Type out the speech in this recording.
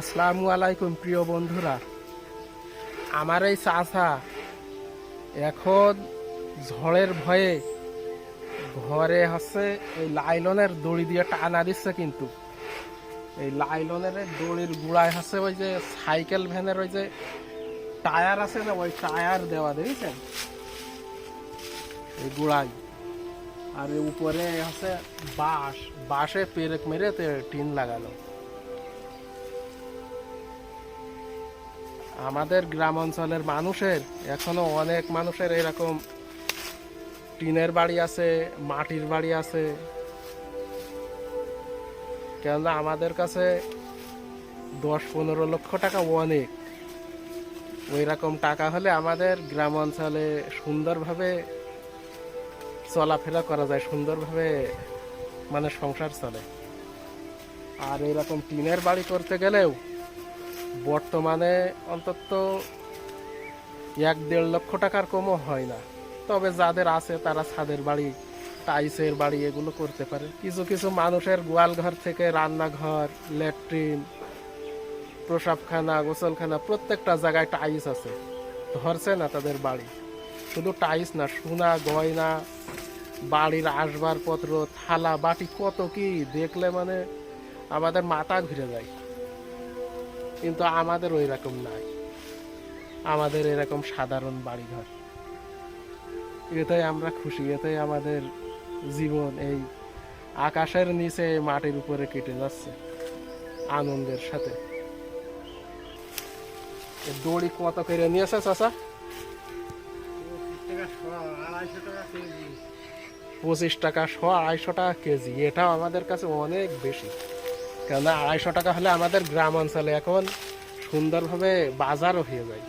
আসসালামু আলাইকুম, প্রিয় বন্ধুরা। আমার এই চাষা এখন ঝড়ের ভয়ে ঘরে হচ্ছে এই লাইলনের দড়ি দিয়ে টানা দিচ্ছে কিন্তু। এই লাইলনের দড়ির গুড়ায় হচ্ছে ওই যে সাইকেল ভ্যানের ওই যে টায়ার আছে না, ওই টায়ার দেওয়া, দেখেছেন? এই গুড়াই আর উপরে হচ্ছে বাঁশ, বাঁশে পেরেক মেরে টিন লাগানো আমাদের গ্রাম অঞ্চলের মানুষের, এখনও অনেক মানুষের এরকম টিনের বাড়ি আছে, মাটির বাড়ি আছে। কেননা আমাদের কাছে দশ পনেরো লক্ষ টাকা অনেক। ওই রকম টাকা হলে আমাদের গ্রাম অঞ্চলে সুন্দরভাবে চলাফেরা করা যায়, সুন্দরভাবে মানে সংসার চলে। আর এরকম টিনের বাড়ি করতে গেলেও বর্তমানে অন্তত এক দেড় লক্ষ টাকার কমও হয় না। তবে যাদের আছে তারা ছাদের বাড়ি টাইসের বাড়ি এগুলো করতে পারে। কিছু কিছু মানুষের গোয়াল ঘর থেকে রান্নাঘর ল্যাট্রিন প্রসাবখানা, গোসলখানা, প্রত্যেকটা জায়গায় টাইস আছে। ধরছে না তাদের বাড়ি। শুধু টাইস না, সোনা, গয়না, বাড়ির আসবাবপত্র, থালা, বাটি, কত কি দেখলে মানে আমাদের মাথা ঘুরে যায়। কিন্তু আমাদের ওই রকম নাই। আমাদের এরকম সাধারণ বাড়িঘর। এটাই আমরা খুশি, এটাই আমাদের জীবন। এই আকাশের নিচে মাটির উপরে কেটে যাচ্ছে আনন্দের সাথে। দড়ি কত করে নিয়েছে চাচা? পঁচিশ টাকা শ, আড়াইশো টাকা কেজি। এটাও আমাদের কাছে অনেক বেশি। কেননা আড়াইশো টাকা হলে আমাদের গ্রাম অঞ্চলে এখন সুন্দরভাবে বাজারও হয়ে যায়।